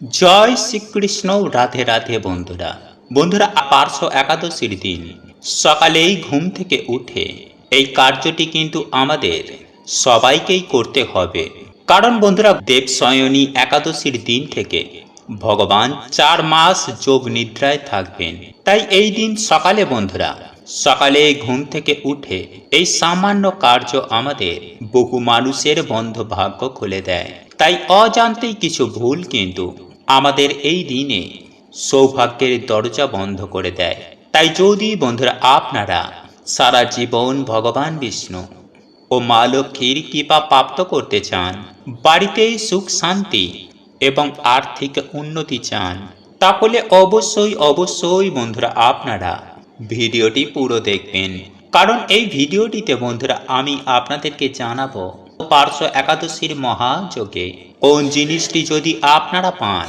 জয় শ্রীকৃষ্ণ, রাধে রাধে বন্ধুরা। বন্ধুরা পার্শ্ব একাদশীর দিন। সকালেই ঘুম থেকে উঠে এই কার্যটি কিন্তু আমাদের সবাইকেই করতে হবে। কারণ বন্ধুরা দেবশয়নী একাদশীর দিন থেকে ভগবান চার মাস যোগ নিদ্রায় থাকবেন। তাই এই দিন সকালে বন্ধুরা, সকালে ঘুম থেকে উঠে এই সামান্য কার্য আমাদের বহু মানুষের বন্ধ ভাগ্য খুলে দেয়। তাই অজান্তেই কিছু ভুল কিন্তু আমাদের এই দিনে সৌভাগ্যের দরজা বন্ধ করে দেয়। তাই যদি বন্ধুরা আপনারা সারা জীবন ভগবান বিষ্ণু ও মা লক্ষ্মীর কৃপা প্রাপ্ত করতে চান, বাড়িতে সুখ শান্তি এবং আর্থিক উন্নতি চান, তাহলে অবশ্যই অবশ্যই বন্ধুরা আপনারা ভিডিওটি পুরো দেখবেন। কারণ এই ভিডিওটিতে বন্ধুরা আমি আপনাদেরকে জানাব পার্শ্ব একাদশীর মহাযোগে কোন জিনিসটি যদি আপনারা পান,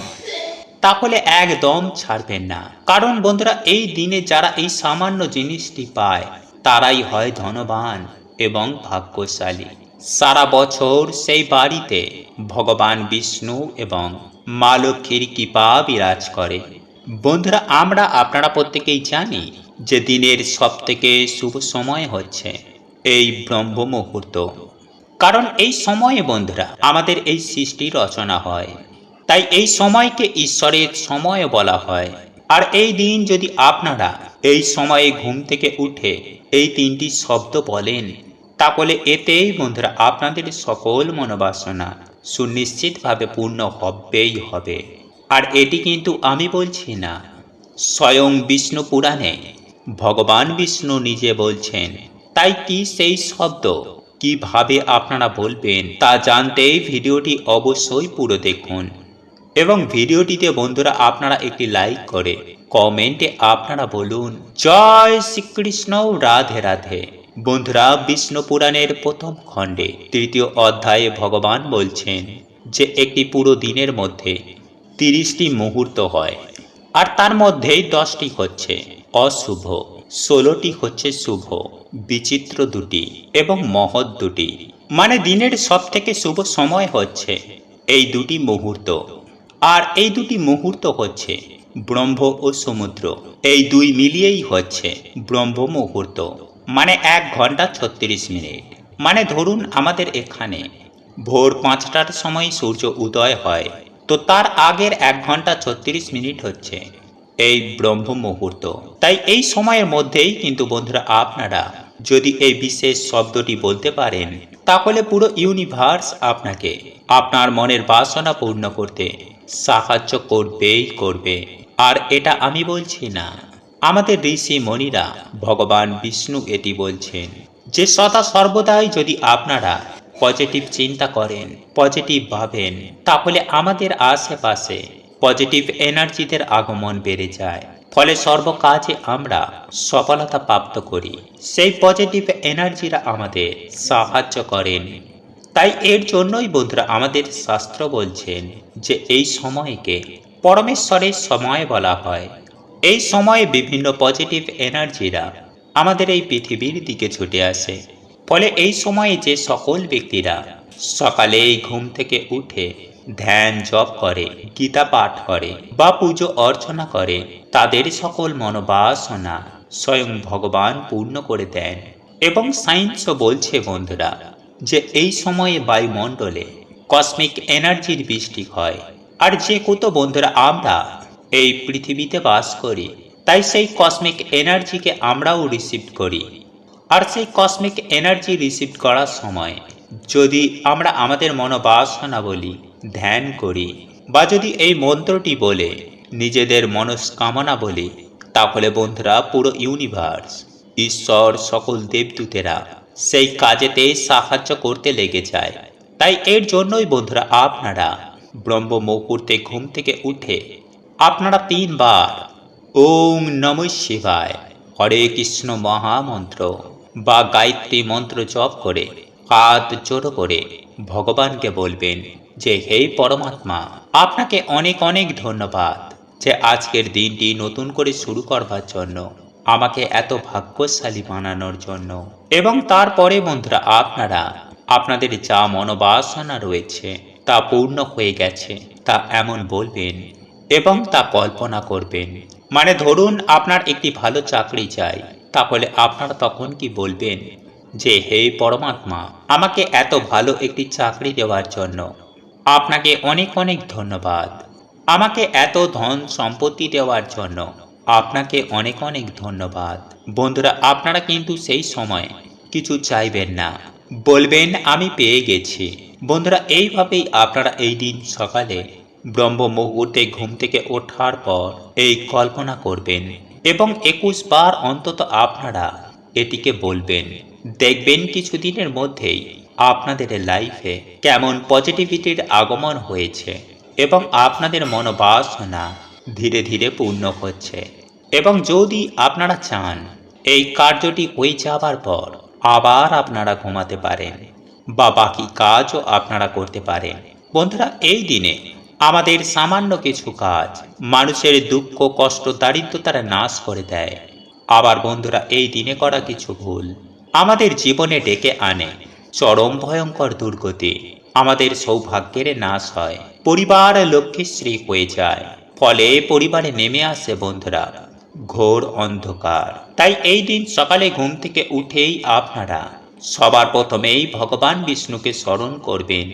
তাহলে একদম ছাড়বেন না। কারণ বন্ধুরা, এই দিনে যারা এই সামান্য জিনিসটি পায়, তারাই হয় ধনবান এবং ভাগ্যশালী। সারা বছর সেই বাড়িতে ভগবান বিষ্ণু এবং মা লক্ষ্মীর কৃপা বিরাজ করে। বন্ধুরা, আমরা আপনারা প্রত্যেকেই জানি যে দিনের সব থেকে শুভ সময় হচ্ছে এই ব্রহ্ম মুহূর্ত কারণ এই সময়ে বন্ধুরা, আমাদের এই সৃষ্টি রচনা হয়। তাই এই সময়কে ঈশ্বরের সময় বলা হয়। আর এই দিন যদি আপনারা এই সময়ে ঘুম থেকে উঠে এই তিনটি শব্দ বলেন, তাহলে এতেই বন্ধুরা আপনাদের সকল মনোবাসনা সুনিশ্চিতভাবে পূর্ণ হবেই হবে। আর এটি কিন্তু আমি বলছি না, স্বয়ং বিষ্ণু পুরাণে ভগবান বিষ্ণু নিজে বলছেন, তাই কি সেই শব্দ কীভাবে আপনারা বলবেন তা জানতেই ভিডিওটি অবশ্যই পুরো দেখুন। এবং ভিডিওটিতে বন্ধুরা আপনারা একটি লাইক করে কমেন্টে আপনারা বলুন, জয় শ্রীকৃষ্ণ, রাধে রাধে। বন্ধুরা, বিষ্ণু পুরাণের প্রথম খণ্ডে তৃতীয় অধ্যায়ে ভগবান বলছেন যে, একটি পুরো দিনের মধ্যে তিরিশটি মুহূর্ত হয়, আর তার মধ্যেই দশটি হচ্ছে অশুভ। ষোলোটি হচ্ছে শুভ, বিচিত্র দুটি এবং মহৎ দুটি। মানে দিনের সব থেকে শুভ সময় হচ্ছে এই দুটি মুহূর্ত। আর এই দুটি মুহূর্ত হচ্ছে ব্রহ্ম ও সমুদ্র। এই দুই মিলিয়েই হচ্ছে ব্রহ্ম মুহূর্ত। মানে এক ঘণ্টা ছত্রিশ মিনিট। মানে ধরুন আমাদের এখানে ভোর পাঁচটার সময় সূর্য উদয় হয়, তো তার আগের এক ঘণ্টা ছত্রিশ মিনিট হচ্ছে। এই ব্রহ্ম মুহূর্ত তাই এই সময়ের মধ্যেই কিন্তু বন্ধুরা আপনারা যদি এই বিশেষ শব্দটি বলতে পারেন, তাহলে পুরো ইউনিভার্স আপনাকে আপনার মনের বাসনা পূর্ণ করতে সাহায্য করবেই করবে। আর এটা আমি বলছি না, আমাদের ঋষি মণিরা ভগবান বিষ্ণু এটি বলছেন যে সদা সর্বদাই যদি আপনারা পজিটিভ চিন্তা করেন পজিটিভ ভাবেন, তাহলে আমাদের আশেপাশে পজিটিভ এনার্জিদের আগমন বেড়ে যায়। ফলে সর্বকাজে আমরা সফলতা প্রাপ্ত করি। সেই পজিটিভ এনার্জিরা আমাদের সাহায্য করেন। তাই এর জন্যই বন্ধুরা আমাদের শাস্ত্র বলছেন যে এই সময়কে পরমেশ্বরের সময় বলা হয়। এই সময়ে বিভিন্ন পজিটিভ এনার্জিরা আমাদের এই পৃথিবীর দিকে ছুটে আসে। ফলে এই সময়ে যে সকল ব্যক্তিরা সকালে এই ঘুম থেকে উঠে ধ্যান জপ করে, গীতা পাঠ করে বা পুজো অর্চনা করে, তাদের সকল মনোবাসনা স্বয়ং ভগবান পূর্ণ করে দেন। এবং সায়েন্সও বলছে, বন্ধুরা, যে এই সময়ে বায়ুমণ্ডলে কসমিক এনার্জির বৃষ্টি হয়। আর যে কত বন্ধুরা, আমরা এই পৃথিবীতে বাস করি, তাই সেই কসমিক এনার্জিকে আমরাও রিসিভ করি। আর সেই কসমিক এনার্জি রিসিভ করার সময় যদি আমরা আমাদের মনোবাসনা বলি ধ্যান করি। বা যদি এই মন্ত্রটি বলে, নিজেদের মনস্কামনা বলি, তাহলে বন্ধুরা পুরো ইউনিভার্স ঈশ্বর, সকল দেবদূতেরা সেই কাজেতে সাহায্য করতে লেগে যায়। তাই এর জন্যই বন্ধুরা আপনারা ব্রহ্ম মুহূর্তে ঘুম থেকে উঠে আপনারা তিনবার ওম নম শিবায় হরে কৃষ্ণ মহামন্ত্র বা গায়ত্রী মন্ত্র জপ করে, হাত জোড়ো করে ভগবানকে বলবেন যে হে পরমাত্মা, আপনাকে অনেক অনেক ধন্যবাদ যে আজকের দিনটি নতুন করে শুরু করবার জন্য, আমাকে এত ভাগ্যশালী বানানোর জন্য। এবং তারপরে বন্ধুরা, আপনারা, আপনাদের যা মনোবাসনা রয়েছে, তা পূর্ণ হয়ে গেছে, তা এমন বলবেন এবং তা কল্পনা করবেন। মানে ধরুন, আপনার একটি ভালো চাকরি চাই তাহলে আপনারা তখন কি বলবেন যে, হে পরমাত্মা, আমাকে এত ভালো একটি চাকরি দেওয়ার জন্য আপনাকে অনেক অনেক ধন্যবাদ। আমাকে এত ধন সম্পত্তি দেওয়ার জন্য আপনাকে অনেক অনেক ধন্যবাদ। বন্ধুরা, আপনারা কিন্তু সেই সময় কিছু চাইবেন না। বলবেন, আমি পেয়ে গেছি। বন্ধুরা, এইভাবেই আপনারা এই দিন সকালে ব্রহ্ম মুহূর্তে ঘুম থেকে ওঠার পর এই কল্পনা করবেন এবং একুশ বার অন্তত আপনারা এটিকে বলবেন। দেখবেন, কিছুদিনের মধ্যেই আপনাদের লাইফে কেমন পজিটিভিটির আগমন হয়েছে এবং আপনাদের মনোবাসনা ধীরে ধীরে পূর্ণ হচ্ছে। এবং যদি আপনারা চান এই কার্যটি হয়ে যাবার পর আবার আপনারা ঘুমাতে পারেন বা বাকি কাজও আপনারা করতে পারেন। বন্ধুরা, এই দিনে আমাদের সামান্য কিছু কাজ মানুষের দুঃখ, কষ্ট, দারিদ্রতার নাশ করে দেয়। আবার বন্ধুরা, এই দিনে করা কিছু ভুল আমাদের জীবনে ডেকে আনে। চরম ভয়ঙ্কর দুর্গতি। আমাদের সৌভাগ্যের নাশ হয়। পরিবার লক্ষ্মীশ্রী হয়ে যায়। ফলে পরিবারে নেমে আসে বন্ধুরা। ঘোর অন্ধকার। তাই এই দিন সকালে ঘুম থেকে উঠেই আপনারা সবার প্রথমেই ভগবান বিষ্ণুকে স্মরণ করবেন।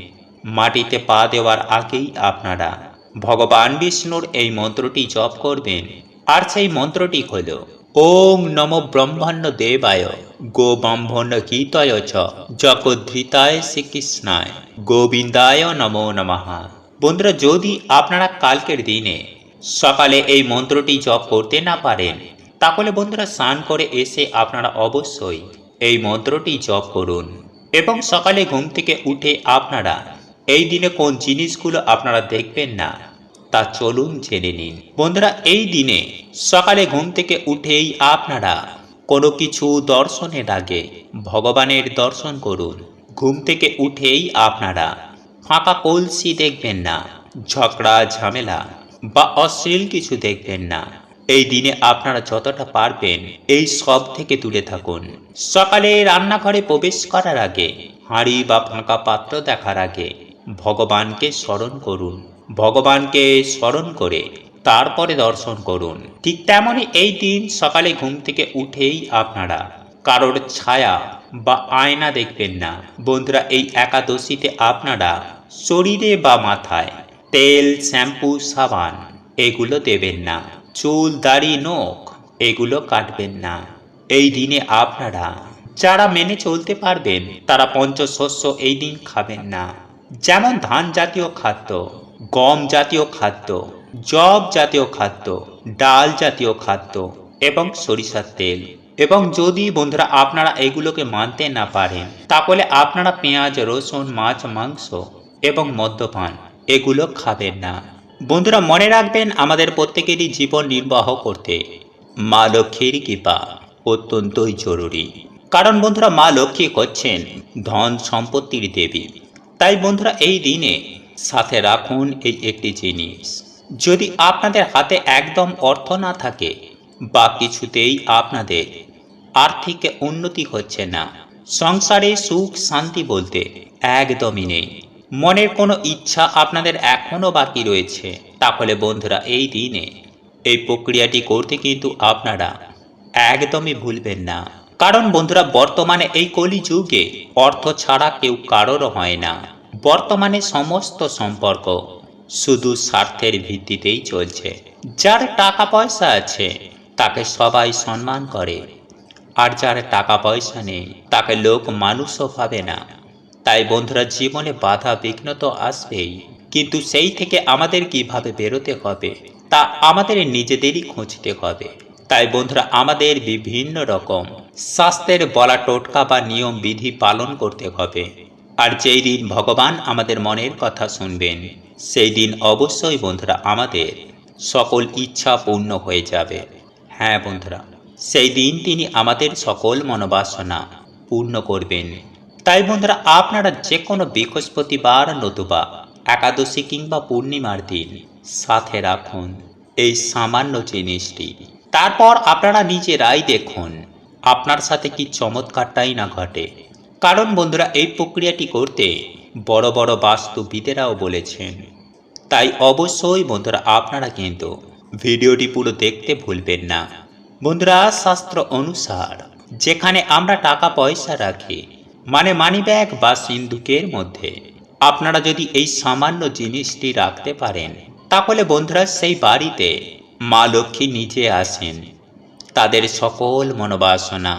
মাটিতে পা দেওয়ার আগেই আপনারা ভগবান বিষ্ণুর এই মন্ত্রটি জপ করবেন। আর সেই মন্ত্রটি হল ওম নম ব্রহ্মাণ্ড দেবায়। গো ব্রাহ্মণ গীতয় চ। জগদ্ধৃতায় শ্রীকৃষ্ণায়। গোবিন্দায় নমো নমঃ। বন্ধুরা, যদি আপনারা কালকের দিনে সকালে এই মন্ত্রটি জপ করতে না পারেন, তাহলে বন্ধুরা স্নান করে এসে আপনারা অবশ্যই এই মন্ত্রটি জপ করুন এবং সকালে ঘুম থেকে উঠে আপনারা এই দিনে কোন জিনিসগুলো আপনারা দেখবেন না তা চলুন জেনে নিন। বন্ধুরা, এই দিনে সকালে ঘুম থেকে উঠেই আপনারা কোনো কিছু দর্শনের আগে ভগবানের দর্শন করুন। ঘুম থেকে উঠেই আপনারা ফাঁকা কলসি দেখবেন না, ঝগড়া, ঝামেলা বা অশ্লীল কিছু দেখবেন না। এই দিনে আপনারা যতটা পারবেন এই সব থেকে দূরে থাকুন। সকালে রান্নাঘরে প্রবেশ করার আগে, হাঁড়ি বা ফাঁকা পাত্র দেখার আগে ভগবানকে স্মরণ করুন। ভগবানকে স্মরণ করে তারপরে দর্শন করুন। ঠিক তেমনই এই দিন সকালে ঘুম থেকে উঠেই আপনারা কারোর ছায়া বা আয়না দেখবেন না। বন্ধুরা, এই একাদশীতে আপনারা শরীরে বা মাথায় তেল, শ্যাম্পু, সাবান এগুলো দেবেন না। চুল, দাড়ি, নখ এগুলো কাটবেন না। এই দিনে আপনারা যারা মেনে চলতে পারবেন, তারা পঞ্চশস্য এই দিন খাবেন না। যেমন ধান জাতীয় খাদ্য গম জাতীয় খাদ্য জব জাতীয় খাদ্য, ডাল জাতীয় খাদ্য এবং সরিষার তেল। এবং যদি বন্ধুরা আপনারা এগুলোকে মানতে না পারেন, তাহলে আপনারা পেঁয়াজ, রসুন, মাছ, মাংস এবং মদ্যপান এগুলো খাবেন না। বন্ধুরা মনে রাখবেন, আমাদের প্রত্যেকেরই জীবন নির্বাহ করতে মা লক্ষ্মীর কৃপা অত্যন্তই জরুরি। কারণ বন্ধুরা মা লক্ষ্মী হচ্ছেন ধন সম্পত্তির দেবী। তাই বন্ধুরা এই দিনে সাথে রাখুন এই একটি জিনিস। যদি আপনাদের হাতে একদম অর্থ না থাকে বা কিছুতেই আপনাদের আর্থিক উন্নতি হচ্ছে না, সংসারে সুখ শান্তি বলতে একদমই নেই। মনের কোনো ইচ্ছা আপনাদের এখনও বাকি রয়েছে, তাহলে বন্ধুরা এই দিনে এই প্রক্রিয়াটি করতে কিন্তু আপনারা একদমই ভুলবেন না। কারণ বন্ধুরা, বর্তমানে এই কলিযুগে অর্থ ছাড়া কেউ কারোর হয় না। বর্তমানে সমস্ত সম্পর্ক শুধু স্বার্থের ভিত্তিতেই চলছে। যার টাকা পয়সা আছে, তাকে সবাই সম্মান করে। আর যার টাকা পয়সা নেই, তাকে লোক মানুষও ভাবে না। তাই বন্ধুরা, জীবনে বাধা বিঘ্ন তো আসবেই। কিন্তু সেই থেকে আমাদের কীভাবে বেরোতে হবে, তা আমাদের নিজেদেরই খুঁজতে হবে। তাই বন্ধুরা, আমাদের বিভিন্ন রকম স্বাস্থ্যের বলা টোটকা বা নিয়ম বিধি পালন করতে হবে। আর যেই দিন ভগবান আমাদের মনের কথা শুনবেন, সেই দিন অবশ্যই বন্ধুরা আমাদের সকল ইচ্ছা পূর্ণ হয়ে যাবে। হ্যাঁ বন্ধুরা, সেই দিন তিনি আমাদের সকল মনোবাসনা পূর্ণ করবেন। তাই বন্ধুরা, আপনারা যে কোনো বৃহস্পতিবার, নতুবা একাদশী কিংবা পূর্ণিমার দিন সাথে রাখুন এই সামান্য জিনিসটি। তারপর আপনারা নিজেরাই দেখুন, আপনার সাথে কি চমৎকারটাই না ঘটে। কারণ বন্ধুরা, এই প্রক্রিয়াটি করতে বড় বড় বাস্তুবিদেরাও বলেছেন। তাই অবশ্যই বন্ধুরা, আপনারা কিন্তু ভিডিওটি পুরো দেখতে ভুলবেন না। বন্ধুরা, শাস্ত্র অনুসার যেখানে আমরা টাকা পয়সা রাখি মানে মানি ব্যাগ বা সিন্ধুকের মধ্যে, আপনারা যদি এই সামান্য জিনিসটি রাখতে পারেন, তাহলে বন্ধুরা সেই বাড়িতে মা লক্ষ্মী নিজে আসেন। তাদের সকল মনোবাসনা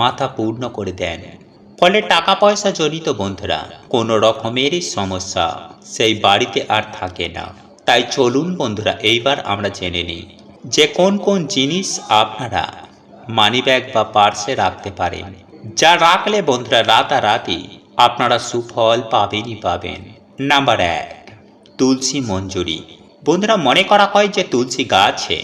মাথা পূর্ণ করে দেন। ফলে টাকা পয়সা জড়িত বন্ধুরা, কোনো রকমেরই সমস্যা সেই বাড়িতে আর থাকে না। তাই চলুন বন্ধুরা, এইবার আমরা জেনে নিই যে কোন কোন জিনিস আপনারা মানিব্যাগ বা পার্সে রাখতে পারেন। যা রাখলে বন্ধুরা, রাতারাতি আপনারা সুফল পাবেনই পাবেন। নাম্বার এক, তুলসী মঞ্জুরি। বন্ধুরা, মনে করা হয় যে তুলসী গাছে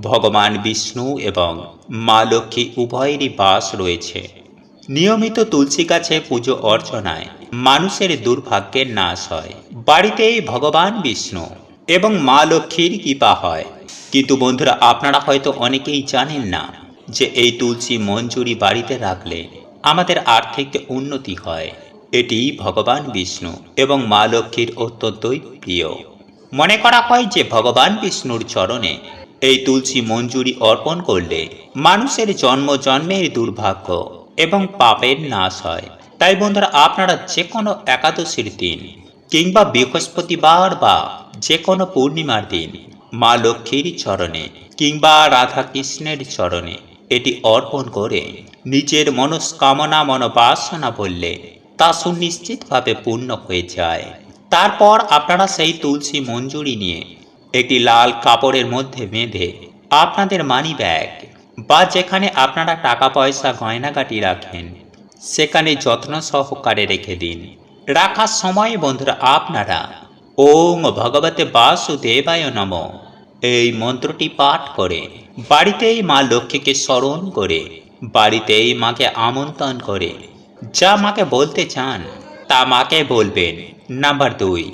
ভগবান বিষ্ণু এবং মা লক্ষ্মী উভয়েরই বাস রয়েছে। নিয়মিত তুলসী গাছে পুজো অর্চনায় মানুষের দুর্ভাগ্যের নাশ হয়। বাড়িতেই ভগবান বিষ্ণু এবং মা লক্ষ্মীর কৃপা হয়। কিন্তু বন্ধুরা, আপনারা হয়তো অনেকেই জানেন না যে এই তুলসী মঞ্জুরি বাড়িতে রাখলে আমাদের আর্থিক উন্নতি হয়। এটি ভগবান বিষ্ণু এবং মা লক্ষ্মীর অত্যন্তই প্রিয়। মনে করা হয় যে ভগবান বিষ্ণুর চরণে এই তুলসী মঞ্জুরি অর্পণ করলে মানুষের জন্ম জন্মের দুর্ভাগ্য এবং পাপের নাশ হয়। তাই বন্ধুরা, আপনারা যে কোনো একাদশীর দিন কিংবা বৃহস্পতিবার বা যে কোনো পূর্ণিমার দিন মা লক্ষ্মীর চরণে কিংবা রাধা কৃষ্ণের চরণে এটি অর্পণ করে নিজের মনস্কামনা মনোবাসনা বললে তা সুনিশ্চিতভাবে পূর্ণ হয়ে যায়। তারপর আপনারা সেই তুলসী মঞ্জুরি নিয়ে একটি লাল কাপড়ের মধ্যে বেঁধে আপনাদের মানি ব্যাগ বা যেখানে আপনারা টাকা পয়সা গয়নাগাটি রাখেন, সেখানে যত্ন সহকারে রেখে দিন। রাখার সময়, বন্ধুরা, আপনারা ওম ভগবতে বাসুদেবায় নম। এই মন্ত্রটি পাঠ করে বাড়িতেই মা লক্ষ্মীকে স্মরণ করে, বাড়িতেই মাকে আমন্ত্রণ করে। যা মাকে বলতে চান, তা মাকে বলবেন। নাম্বার দুই,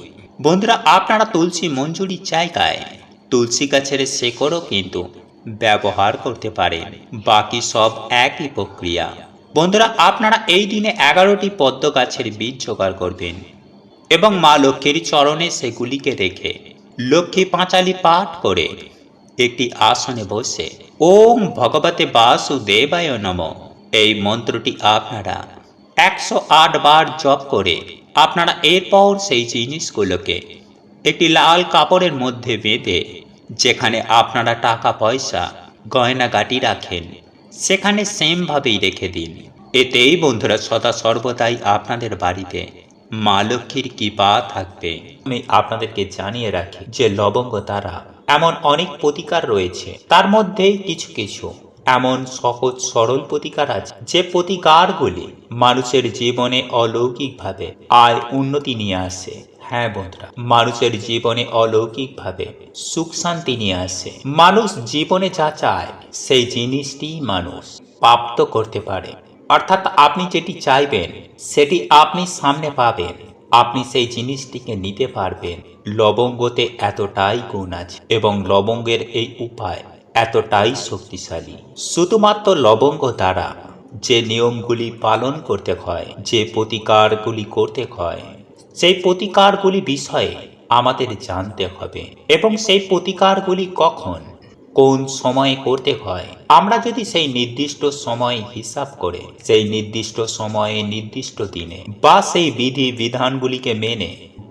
বন্ধুরা, আপনারা তুলসী মঞ্জুরির জায়গায় তুলসী গাছের শেকড়ও কিন্তু ব্যবহার করতে পারেন। বাকি সব একই প্রক্রিয়া। বন্ধুরা, আপনারা এই দিনে এগারোটি পদ্ম গাছের বীজ জোগাড় করবেন এবং মা লক্ষ্মীর চরণে সেগুলিকে রেখে লক্ষ্মী পাঁচালি পাঠ করে একটি আসনে বসে ওম ভগবতে বাসুদেবায় নম। এই মন্ত্রটি আপনারা একশো আট বার জপ করে আপনারা এরপর সেই জিনিসগুলোকে একটি লাল কাপড়ের মধ্যে বেঁধে যেখানে আপনারা টাকা পয়সা, গয়নাগাটি রাখেন, সেখানে সেমভাবেই রেখে দিন। এতেই বন্ধুরা সদা সর্বদাই আপনাদের বাড়িতে মা লক্ষ্মীর কৃপা থাকবে। আমি আপনাদেরকে জানিয়ে রাখি যে লবঙ্গ দ্বারা এমন অনেক প্রতিকার রয়েছে। তার মধ্যেই কিছু কিছু এমন সহজ সরল প্রতিকার আছে। যে প্রতিকারগুলি মানুষের জীবনে অলৌকিকভাবে আয় উন্নতি নিয়ে আসে। হ্যাঁ বন্ধুরা, মানুষের জীবনে অলৌকিকভাবে সুখ শান্তি নিয়ে আসে। মানুষ জীবনে যা চায়, সেই জিনিসটি মানুষ প্রাপ্ত করতে পারে। অর্থাৎ আপনি যেটি চাইবেন, সেটি আপনি সামনে পাবেন। আপনি সেই জিনিসটিকে নিতে পারবেন। লবঙ্গতে এতটাই গুণ আছে এবং লবঙ্গের এই উপায় এতটাই শক্তিশালী। শুধুমাত্র লবঙ্গ দ্বারা যে নিয়মগুলি পালন করতে হয়, যে প্রতিকারগুলি করতে হয় সেই প্রতিকারগুলি বিষয়ে আমাদের জানতে হবে। এবং সেই প্রতিকারগুলি কখন, কোন সময়ে করতে হয়, আমরা যদি সেই নির্দিষ্ট সময় হিসাব করে, সেই নির্দিষ্ট সময়ে, নির্দিষ্ট দিনে, বা সেই বিধি বিধানগুলিকে মেনে,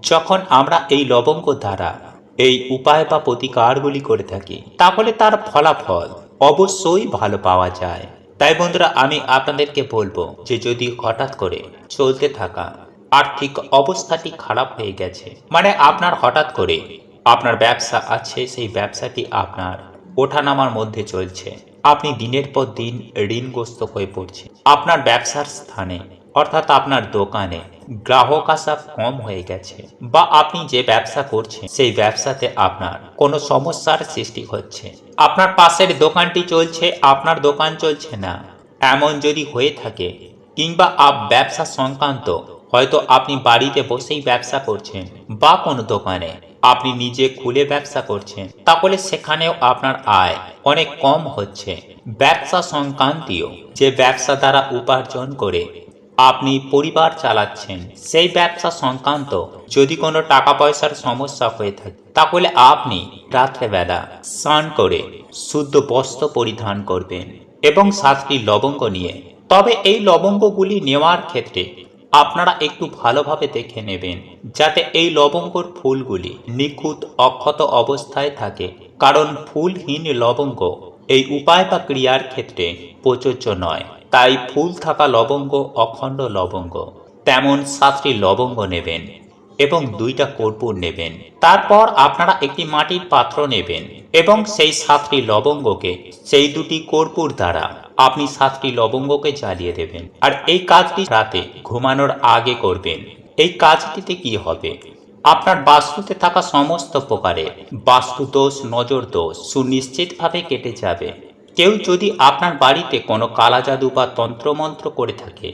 যখন আমরা এই লবঙ্গ দ্বারা এই উপায় বা প্রতিকারগুলি করে থাকি, তাহলে তার ফলাফল অবশ্যই ভালো পাওয়া যায়। তাই বন্ধুরা, আমি আপনাদেরকে বলব যে যদি হঠাৎ করে চলতে থাকা আর্থিক অবস্থাটি খারাপ হয়ে গেছে। মানে আপনার হঠাৎ করে আপনার ব্যবসা আছে, সেই ব্যবসাটি আপনার ওঠানামার মধ্যে চলছে। আপনি দিনের পর দিন ঋণগ্রস্ত হয়ে পড়ছে আপনার ব্যবসার স্থানে, অর্থাৎ আপনার দোকানে গ্রাহক আসা কম হয়ে গেছে বা আপনি যে ব্যবসা করছেন, সেই ব্যবসাতে আপনার কোনো সমস্যার সৃষ্টি হচ্ছে। আপনার পাশের দোকানটি চলছে, আপনার দোকান চলছে না। এমন যদি হয়ে থাকে কিংবা আপ ব্যবসা সংক্রান্ত হয়তো আপনি বাড়িতে বসেই ব্যবসা করছেন বা কোনো দোকানে। আপনি নিজে খুলে ব্যবসা করছেন, তাহলে সেখানেও আপনার আয় অনেক কম হচ্ছে। ব্যবসা সংক্রান্তীয় যে ব্যবসা দ্বারা উপার্জন করে আপনি পরিবার চালাচ্ছেন, সেই ব্যবসা সংক্রান্ত যদি কোনো টাকা পয়সার সমস্যা হয়ে থাকে, তাহলে আপনি রাত্রেবেলা স্নান করে শুদ্ধ বস্ত্র পরিধান করবেন এবং সাতটি লবঙ্গ নিয়ে। তবে এই লবঙ্গগুলি নেওয়ার ক্ষেত্রে আপনারা একটু ভালোভাবে দেখে নেবেন, যাতে এই লবঙ্গর ফুলগুলি নিখুঁত অক্ষত অবস্থায় থাকে। কারণ ফুলহীন লবঙ্গ এই উপায় বা ক্রিয়ার ক্ষেত্রে প্রযোজ্য নয়। তাই ফুল থাকা লবঙ্গ অখণ্ড লবঙ্গ, তেমন সাতটি লবঙ্গ নেবেন। এবং দুইটা কর্পূর নেবেন। তারপর আপনারা একটি মাটির পাত্র নেবেন এবং সেই সাতটি লবঙ্গকে সেই দুটি কর্পূর দ্বারা আপনি সাতটি লবঙ্গকে জ্বালিয়ে দেবেন। আর এই কাজটি রাতে ঘুমানোর আগে করবেন। এই কাজটিতে কি হবে? আপনার বাস্তুতে থাকা সমস্ত প্রকারে বাস্তু দোষ নজর দোষ সুনিশ্চিতভাবে কেটে যাবে। কেউ যদি আপনার বাড়িতে কোনো কালা জাদু বা তন্ত্রমন্ত্র করে থাকে,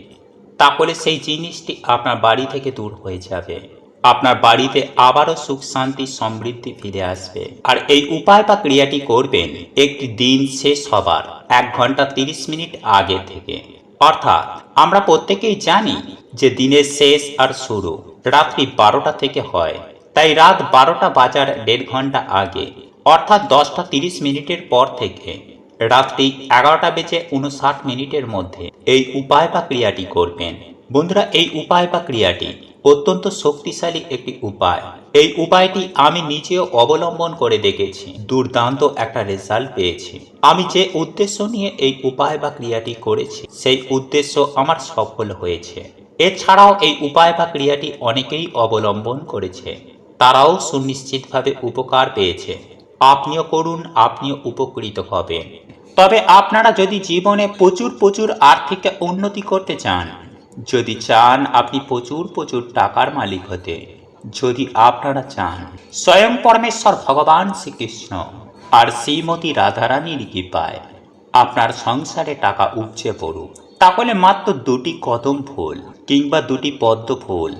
তাহলে সেই জিনিসটি আপনার বাড়ি থেকে দূর হয়ে যাবে। আপনার বাড়িতে আবারও সুখ, শান্তি, সমৃদ্ধি ফিরে আসবে। আর এই উপায় বা ক্রিয়াটি করবেন একটি দিন শেষ হবার, এক ঘণ্টা তিরিশ মিনিট আগে থেকে। অর্থাৎ আমরা প্রত্যেকেই জানি যে দিনের শেষ আর শুরু রাত্রি বারোটা থেকে হয়। তাই রাত বারোটা বাজার দেড় ঘণ্টা আগে, অর্থাৎ দশটা তিরিশ মিনিটের পর থেকে, রাত্রি এগারোটা বেজে উনষাট মিনিটের মধ্যে এই উপায় বা ক্রিয়াটি করবেন। বন্ধুরা, এই উপায় বা ক্রিয়াটি অত্যন্ত শক্তিশালী একটি উপায়। এই উপায়টি আমি নিজেও অবলম্বন করে দেখেছি। দুর্দান্ত একটা রেজাল্ট পেয়েছি। আমি যে উদ্দেশ্য নিয়ে এই উপায় বা ক্রিয়াটি করেছি, সেই উদ্দেশ্য আমার সফল হয়েছে। এছাড়াও এই উপায় বা ক্রিয়াটি অনেকেই অবলম্বন করেছে। তারাও সুনিশ্চিতভাবে উপকার পেয়েছে। আপনিও করুন, আপনিও উপকৃত হবেন। তবে আপনারা যদি জীবনে প্রচুর প্রচুর আর্থিক উন্নতি করতে চান যদি চান আপনি প্রচুর প্রচুর টাকার মালিক হতে, যদি আপনারা চান, স্বয়ং পরমেশ্বর ভগবান শ্রীকৃষ্ণ আর শ্রীমতী রাধারানীর কৃপায় আপনার সংসারে টাকা উপচে পড়ুক। তাহলে মাত্র দুটি কদম ফুল কিংবা দুটি পদ্ম ফুল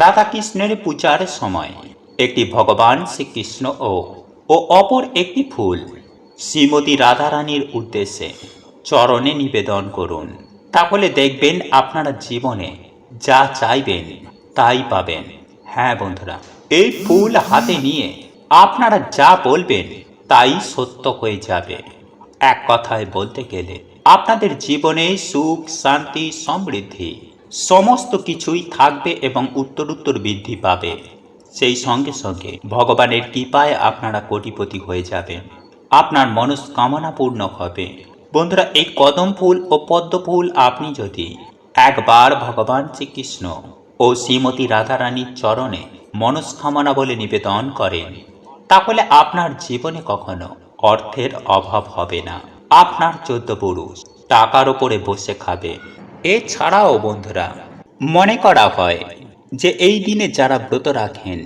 রাধাকৃষ্ণের পূজার সময়, একটি ভগবান শ্রীকৃষ্ণ ও ও অপর একটি ফুল শ্রীমতী রাধারানীর উদ্দেশ্যে চরণে নিবেদন করুন। তাহলে দেখবেন আপনারা জীবনে যা চাইবেন তাই পাবেন। হ্যাঁ বন্ধুরা, এই ফুল হাতে নিয়ে আপনারা যা বলবেন তাই সত্য হয়ে যাবে। এক কথায় বলতে গেলে আপনাদের জীবনে সুখ, শান্তি, সমৃদ্ধি সমস্ত কিছুই থাকবে এবং উত্তরোত্তর বৃদ্ধি পাবে। সেই সঙ্গে সঙ্গে ভগবানের কৃপায় আপনারা কোটিপতি হয়ে যাবেন। আপনার মনস্কামনা পূর্ণ হবে। বন্ধুরা, এই কদম ফুল ও পদ্ম ফুল আপনি যদি একবার ভগবান শ্রীকৃষ্ণ ও শ্রীমতী রাধারানীর চরণে মনস্কামনা বলে নিবেদন করেন, তাহলে আপনার জীবনে কখনো অর্থের অভাব হবে না। আপনার চোদ্দ পুরুষ টাকার ওপরে বসে খাবে। এছাড়াও বন্ধুরা, মনে করা হয় যে এই দিনে যারা ব্রত রাখেন,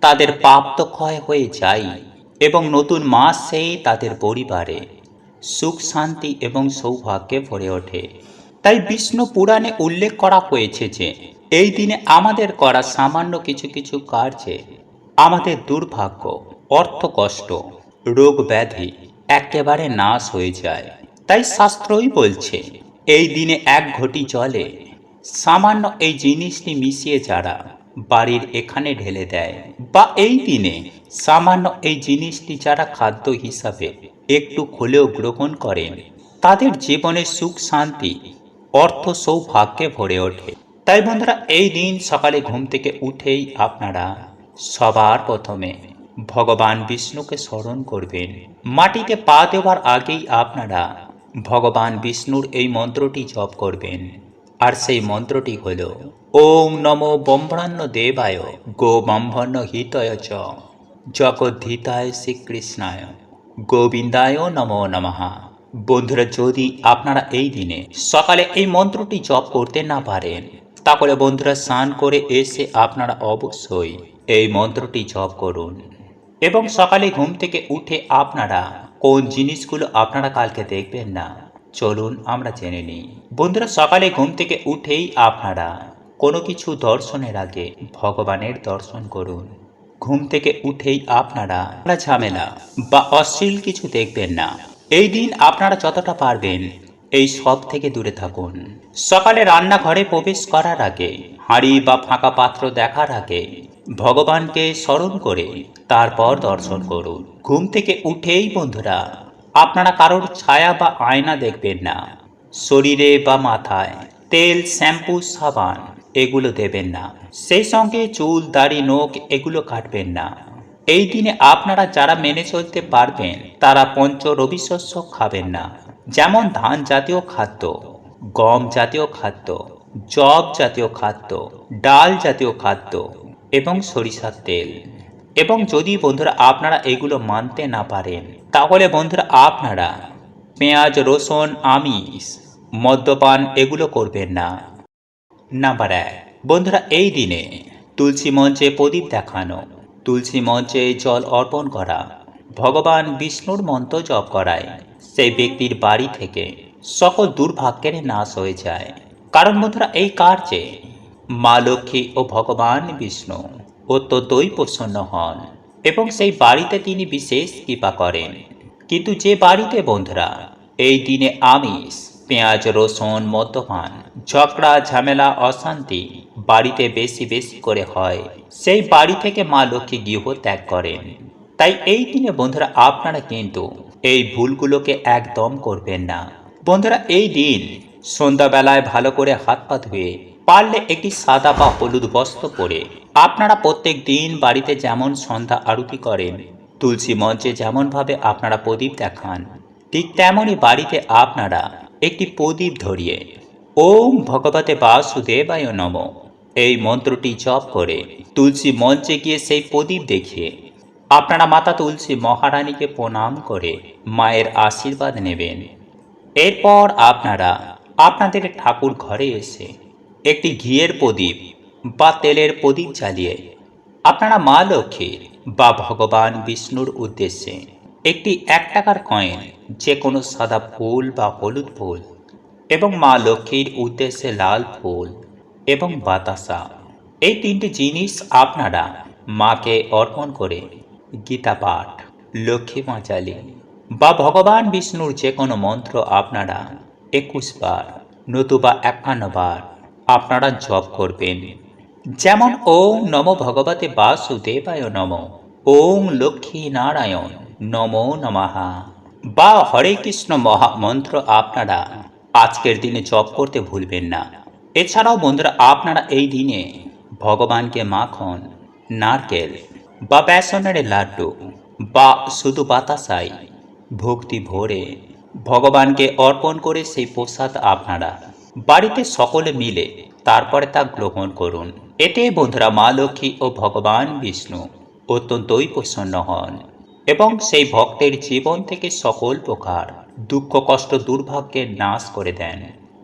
তাদের পাপ তো ক্ষয় হয়ে যায় এবং নতুন মাস সেই তাদের পরিবারে সুখ, শান্তি এবং সৌভাগ্যে ভরে ওঠে। তাই বিষ্ণু পুরাণে উল্লেখ করা হয়েছে যে, এই দিনে আমাদের করা সামান্য কিছু কিছু কার্যে আমাদের দুর্ভাগ্য অর্থ কষ্ট রোগ ব্যাধি একেবারে নাশ হয়ে যায়। তাই শাস্ত্রই বলছে, এই দিনে এক ঘটি জলে সামান্য এই জিনিসটি মিশিয়ে যারা বাড়ির এখানে ঢেলে দেয়, বা এই দিনে সামান্য এই জিনিসটি যারা খাদ্য হিসাবে একটু হলেও গ্রহণ করেন তাদের জীবনে সুখ, শান্তি, অর্থ, সৌভাগ্যে ভরে ওঠে। তাই বন্ধুরা, এই দিন সকালে ঘুম থেকে উঠেই আপনারা সবার প্রথমে ভগবান বিষ্ণুকে স্মরণ করবেন। মাটিতে পা দেওয়ার আগেই আপনারা ভগবান বিষ্ণুর এই মন্ত্রটি জপ করবেন। আর সেই মন্ত্রটি হল, ওম নমো ব্রহ্মাণ্য দেবায় গো ব্রহ্মণ্য হিতয় চ। জগদ্ধিতায় শ্রীকৃষ্ণায়। গোবিন্দায় নমো নমহা বন্ধুরা, যদি আপনারা এই দিনে সকালে এই মন্ত্রটি জপ করতে না পারেন, তাহলে বন্ধুরা, স্নান করে এসে আপনারা অবশ্যই এই মন্ত্রটি জপ করুন। এবং সকালে ঘুম থেকে উঠে আপনারা কোন জিনিসগুলো আপনারা কালকে দেখবেন না, চলুন আমরা জেনে নিই। বন্ধুরা, সকালে ঘুম থেকে উঠেই আপনারা কোনো কিছু দর্শনের আগে ভগবানের দর্শন করুন। ঘুম থেকে উঠেই আপনারা ঝামেলা বা অশ্লীল কিছু দেখবেন না। এই দিন আপনারা যতটা পারবেন এই সব থেকে দূরে থাকুন। সকালে রান্নাঘরে প্রবেশ করার আগে, হাঁড়ি বা ফাঁকা পাত্র দেখার আগে ভগবানকে স্মরণ করে তারপর দর্শন করুন। ঘুম থেকে উঠেই বন্ধুরা, আপনারা কারোর ছায়া বা আয়না দেখবেন না। শরীরে বা মাথায় তেল, শ্যাম্পু, সাবান এগুলো দেবেন না। সেই সঙ্গে চুল, দাড়ি, নখ এগুলো কাটবেন না। এই দিনে আপনারা যারা মেনে চলতে পারবেন, তারা পঞ্চ রবি শস্য খাবেন না। যেমন ধান জাতীয় খাদ্য, গম জাতীয় খাদ্য জব জাতীয় খাদ্য, ডাল জাতীয় খাদ্য এবং সরিষার তেল। এবং যদি বন্ধুরা আপনারা এগুলো মানতে না পারেন, তাহলে বন্ধুরা আপনারা পেঁয়াজ, রসুন, আমিষ, মদ্যপান এগুলো করবেন না। নাম্বার এক। বন্ধুরা, এই দিনে তুলসী মঞ্চে প্রদীপ দেখানো, তুলসী মঞ্চে জল অর্পণ করা, ভগবান বিষ্ণুর মন্ত্র জপ করায় সেই ব্যক্তির বাড়ি থেকে সকল দুর্ভাগ্যের নাশ হয়ে যায়। কারণ বন্ধুরা, এই কার্যে মা লক্ষ্মী ও ভগবান বিষ্ণু অত্যন্তই প্রসন্ন হন এবং সেই বাড়িতে তিনি বিশেষ কৃপা করেন। কিন্তু যে বাড়িতে বন্ধুরা, এই দিনে আমিষ পেঁয়াজ, রসুন মদ্যপান ঝগড়া, ঝামেলা, অশান্তি বাড়িতে বেশি বেশি করে হয়। সেই বাড়ি থেকে মা লক্ষ্মী গৃহ ত্যাগ করেন। তাই এই দিনে বন্ধুরা আপনারা কিন্তু এই ভুলগুলোকে একদম করবেন না। বন্ধুরা এই দিন সন্ধ্যাবেলায় ভালো করে হাত পা ধুয়ে পারলে একটি সাদা বা হলুদ বস্ত্র পরে আপনারা প্রত্যেক দিন বাড়িতে যেমন সন্ধ্যা আরতি করেন, তুলসী মঞ্চে যেমনভাবে আপনারা প্রদীপ দেখান, ঠিক তেমনই বাড়িতে আপনারা একটি প্রদীপ ধরিয়ে, ওম ভগবতে বাসুদেবায় নম। এই মন্ত্রটি জপ করে তুলসী মঞ্চে গিয়ে সেই প্রদীপ দেখিয়ে আপনারা মাতা তুলসী মহারানীকে প্রণাম করে মায়ের আশীর্বাদ নেবেন। এরপর আপনারা আপনাদের ঠাকুর ঘরে এসে একটি ঘিয়ের প্রদীপ বা তেলের প্রদীপ জ্বালিয়ে আপনারা মা লক্ষ্মীর বা ভগবান বিষ্ণুর উদ্দেশ্যে একটি এক টাকার কয়েন যে কোনো সাদা ফুল বা হলুদ ফুল, এবং মা লক্ষ্মীর উদ্দেশ্যে লাল ফুল এবং বাতাসা। এই তিনটি জিনিস আপনারা মাকে অর্পণ করে গীতা পাঠ, লক্ষ্মী মাচালি বা ভগবান বিষ্ণুর যে কোনো মন্ত্র আপনারা একুশ বার নতুবা একান্ন বার আপনারা জপ করবেন। যেমন ওম নম ভগবতে বাসুদেবায় নম, ওম লক্ষ্মী নারায়ণ। নমো নমঃ। বা হরে কৃষ্ণ মহামন্ত্র আপনারা আজকের দিনে জপ করতে ভুলবেন না। এছাড়াও বন্ধুরা, আপনারা এই দিনে ভগবানকে মাখন, নারকেল বা বেসনের লাড্ডু বা শুধু বাতাসাই ভক্তি ভরে ভগবানকে অর্পণ করে সেই প্রসাদ আপনারা বাড়িতে সকলে মিলে তারপরে তা গ্রহণ করুন। এতে বন্ধুরা মা লক্ষ্মী ও ভগবান বিষ্ণু অত্যন্তই প্রসন্ন হন। এবং সেই ভক্তের জীবন থেকে সকল প্রকার দুঃখ, কষ্ট, দুর্ভাগ্যে নাশ করে দেন।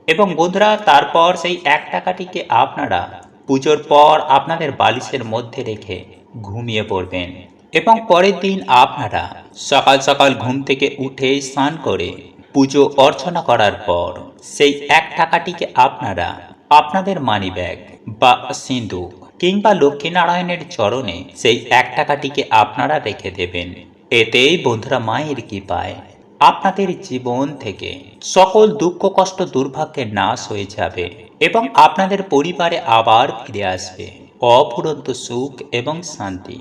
এবং বন্ধুরা, তারপর সেই এক টাকাটিকে আপনারা পুজোর পর আপনাদের বালিশের মধ্যে রেখে ঘুমিয়ে পড়বেন। এবং পরের দিন আপনারা সকাল সকাল ঘুম থেকে উঠে স্নান করে পুজো অর্চনা করার পর সেই এক টাকাটিকে আপনারা আপনাদের মানি ব্যাগ বা সিন্ধু কিংবা লক্ষ্মীনারায়ণের চরণে সেই এক টাকাটিকে আপনারা রেখে দেবেন। এতেই বন্ধুরা মায়ের কি পায় আপনাদের জীবন থেকে সকল দুঃখ, কষ্ট, দুর্ভাগ্যের নাশ হয়ে যাবে এবং আপনাদের পরিবারে আবার ফিরে আসবে। অফুরন্ত সুখ এবং শান্তি।